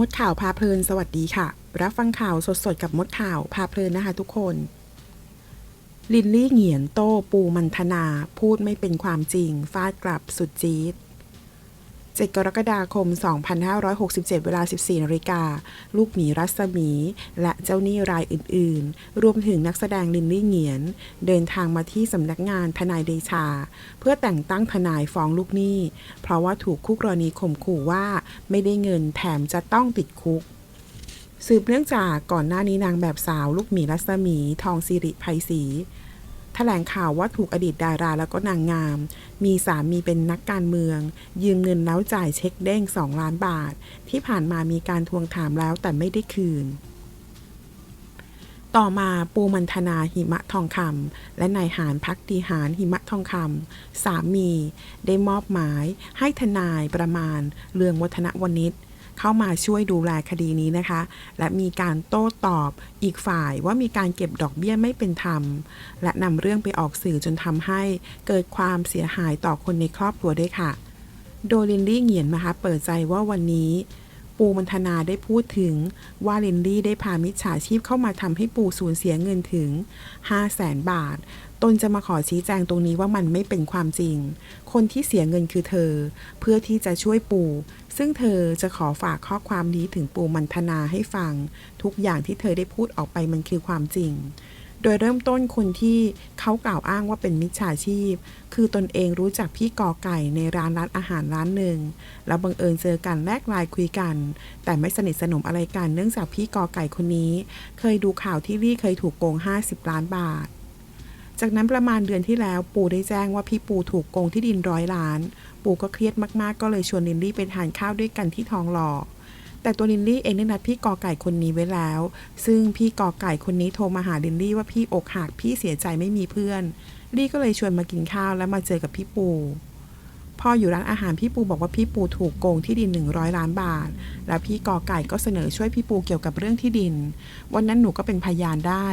มดข่าวพาเพลินสวัสดีค่ะ รับฟังข่าวสดๆกับมดข่าวพาเพลินนะคะทุกคน ลินลี่เหงียนโต้ปูมันธนา พูดไม่เป็นความจริง ฟาดกลับสุดจี๊ด 7 กรกฎาคม 2567 เวลา 14นาฬิกา ลูกหมีรัศมี และเจ้าหนี้รายอื่นๆ รวมถึงนักแสดงลินลี่เหงียน เดินทางมาที่สำนักงานทนายเดชา เพื่อแต่งตั้งทนายฟ้องลูกหนี้ เพราะว่าถูกคู่กรณีข่มขู่ว่าไม่ได้เงินแถมจะต้องติดคุกสืบเนื่องจากก่อนหน้านี้นางแบบสาวลูกหมีรัศมี ทองสิริไพศรี แถลงข่าวว่าถูกอดีตดาราแล้วก็นางงาม มีสามีเป็นนักการเมือง ยืมเงินแล้วจ่ายเช็คเด้ง 2 ล้านบาท ที่ผ่านมามีการทวงถามแล้วแต่ไม่ได้คืน ต่อมาปูมันธนาหิมะทองคำและนายหานพักดีหารหิมะทองคำสามี ได้มอบหมายให้ทนายประมาณเรืองวัฒนวณิช เข้ามาช่วยดูแลคดีนี้นะคะ และมีการโต้ตอบอีกฝ่ายว่ามีการเก็บดอกเบี้ยไม่เป็นธรรม และนำเรื่องไปออกสื่อจนทำให้เกิดความเสียหายต่อคนในครอบครัวด้วยค่ะ โดลินลี่เหงียนนะคะเปิดใจว่าวันนี้ ปูมันธนาได้พูดถึง ว่าลินลี่ได้พามิจฉาชีพเข้ามาทำให้ปูสูญเสียเงินถึง 5 0 0แสนบาท ตนจะมาขอชี้แจงตรงนี้ว่ามันไม่เป็นความจริง คนที่เสียเงินคือเธอ เพื่อที่จะช่วยปู ซึ่งเธอจะขอฝากข้อความนี้ถึงปูมันธนาให้ฟัง ทุกอย่างที่เธอได้พูดออกไปมันคือความจริง ดยเริ่มต้นคนที่เขากล่าวอ้างว่าเป็นมิจฉาชีพ คือตนเองรู้จักพี่กอไก่ในร้านร้านอาหารร้านหนึ่ง แล้วบังเอิญเจอกันแลกไลน์คุยกัน แต่ไม่สนิทสนมอะไรกันเนื่องจากพี่กอไก่คนนี้ เคยดูข่าวที่ลี่เคยถูกโกง 50 ล้านบาท จากนั้นประมาณเดือนที่แล้วปูได้แจ้งว่าพี่ปูถูกโกงที่ดินร้อยล้าน ปูก็เครียดมากๆ ก็เลยชวนลินลี่ไปทานข้าวด้วยกันที่ทองหล่อ แต่ตัวลินลี่เองได้นัดพี่กอไก่คนนี้ไว้แล้ว ซึ่งพี่กอไก่คนนี้โทรมาหาลินลี่ว่าพี่อกหักพี่เสียใจไม่มีเพื่อน ลี่ก็เลยชวนมากินข้าวแล้วมาเจอกับพี่ปูพออยู่ร้านอาหารพี่ปูบอกว่าพี่ปูถูกโกงที่ดิน 100 ล้านบาท แล้วพี่กอไก่ก็เสนอช่วยพี่ปูเกี่ยวกับเรื่องที่ดิน วันนั้นหนูก็เป็นพยานได้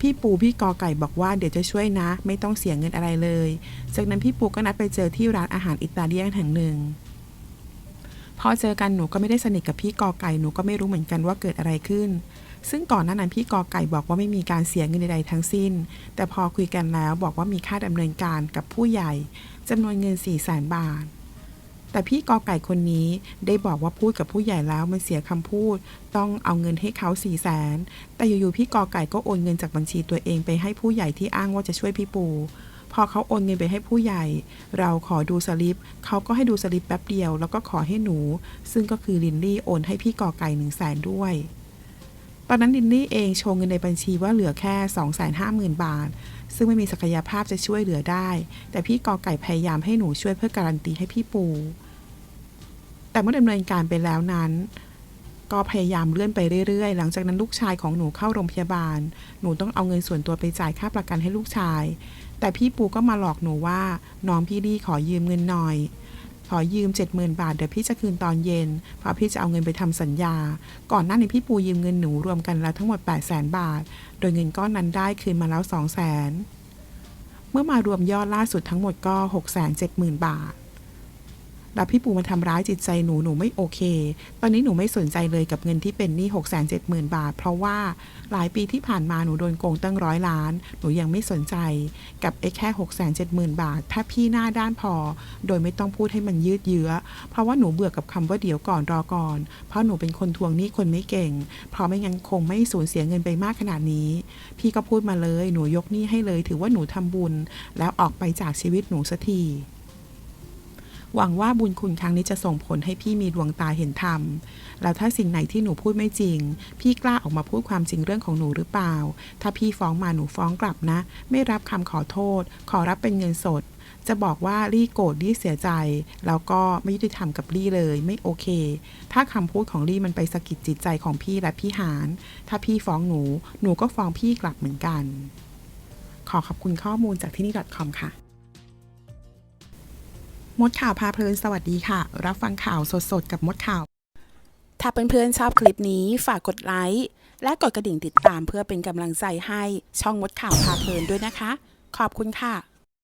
พี่ปูพี่กอไก่บอกว่าเดี๋ยวจะช่วยนะ ไม่ต้องเสียเงินอะไรเลย จากนั้นพี่ปูก็นัดไปเจอที่ร้านอาหารอิตาเลียนแห่งหนึ่ง อเจอกันหนูก็ไม่ได้สนิทกับพี่กอไก่หนูก็ไม่รู้เหมือนกันว่าเกิดอะไรขึ้น ซึ่งก่อนหน้านั้นพี่กอไก่บอกว่าไม่มีการเสียเงินใดๆทั้งสิ้น แต่พอคุยกันแล้วบอกว่ามีค่าดำเนินการกับผู้ใหญ่จำนวนเงิน4 0 0 0 0 0บาท แต่พี่กอไก่คนนี้ได้บอกว่าพูดกับผู้ใหญ่แล้วมันเสียคำพูด ต้องเอาเงินให้เขา4 0 0แสนแต่อยู่ๆพี่กอไก่ก็โอนเงินจากบัญชีตัวเองไปให้ผู้ใหญ่ที่อ้างว่าจะช่วยพี่ปู พอเขาโอนเงินไปให้ผู้ใหญ่ เราขอดูสลิปเขาก็ให้ดูสลิปแป๊บเดียว แล้วก็ขอให้หนู ซึ่งก็คือลินลี่โอนให้พี่กอไก่หนึ่งแสนด้วย ตอนนั้นลินลี่เองโชว์เงินในบัญชีว่าเหลือแค่250,000 บาท ซึ่งไม่มีศักยภาพจะช่วยเหลือได้ แต่พี่กอไก่พยายามให้หนูช่วยเพื่อการันตีให้พี่ปูแต่เมื่อดำเนินการไปแล้วนั้น ก็พยายามเลื่อนไปเรื่อยๆ หลังจากนั้นลูกชายของหนูเข้าโรงพยาบาล หนูต้องเอาเงินส่วนตัวไปจ่ายค่าประกันให้ลูกชาย แต่พี่ปูก็มาหลอกหนูว่า น้องพี่ดีขอยืมเงินหน่อย ขอยืม 70,000 บาท เดี๋ยวพี่จะคืนตอนเย็น เพราะพี่จะเอาเงินไปทำสัญญา ก่อนหน้านี้พี่ปูยืมเงินหนูรวมกันแล้วทั้งหมด 800,000บาท โดยเงินก้อนนั้นได้คืนมาแล้ว 200,000เมื่อมารวมยอดล่าสุดทั้งหมดก็ 670,000 บาท แล้วพี่ปูมาทำร้ายจิตใจหนูหนูไม่โอเค ตอนนี้หนูไม่สนใจเลยกับเงินที่เป็นหนี้6 7 0 0 0 0บาท เพราะว่าหลายปีที่ผ่านมาหนูโดนโกงตั้งร้อยล้าน หนูยังไม่สนใจ กับไอ้แค่6 7 0 0 0 0บาท ถ้าพี่หน้าด้านพอ โดยไม่ต้องพูดให้มันยืดเยื้อ เพราะว่าหนูเบื่อกับคำว่าเดี๋ยวก่อนรอก่อน เพราะหนูเป็นคนทวงหนี้คนไม่เก่ง เพราะไม่งั้นคงไม่สูญเสียเงินไปมากขนาดนี้ พี่ก็พูดมาเลย หนูยกหนี้ให้เลย ถือว่าหนูทำบุญ แล้วออกไปจากชีวิตหนูสักที หวังว่าบุญคุณครั้งนี้จะส่งผลให้พี่มีดวงตาเห็นธรรม แล้วถ้าสิ่งไหนที่หนูพูดไม่จริง พี่กล้าออกมาพูดความจริงเรื่องของหนูหรือเปล่า ถ้าพี่ฟ้องมาหนูฟ้องกลับนะ ไม่รับคำขอโทษ ขอรับเป็นเงินสด จะบอกว่าลี่โกรธลี่เสียใจ แล้วก็ไม่ยุติธรรมกับลี่เลย ไม่โอเค ถ้าคำพูดของลี่มันไปสะกิดจิตใจของพี่และพี่หาน ถ้าพี่ฟ้องหนู หนูก็ฟ้องพี่กลับเหมือนกัน ขอขอบคุณข้อมูลจากที่นี่ .com ค่ะ มดข่าวพาเพลินสวัสดีค่ะ รับฟังข่าวสดๆ กับมดข่าว ถ้าเพื่อนๆชอบคลิปนี้ฝากกดไลค์และกดกระดิ่งติดตามเพื่อเป็นกำลังใจให้ช่องมดข่าวพาเพลินด้วยนะคะ ขอบคุณค่ะ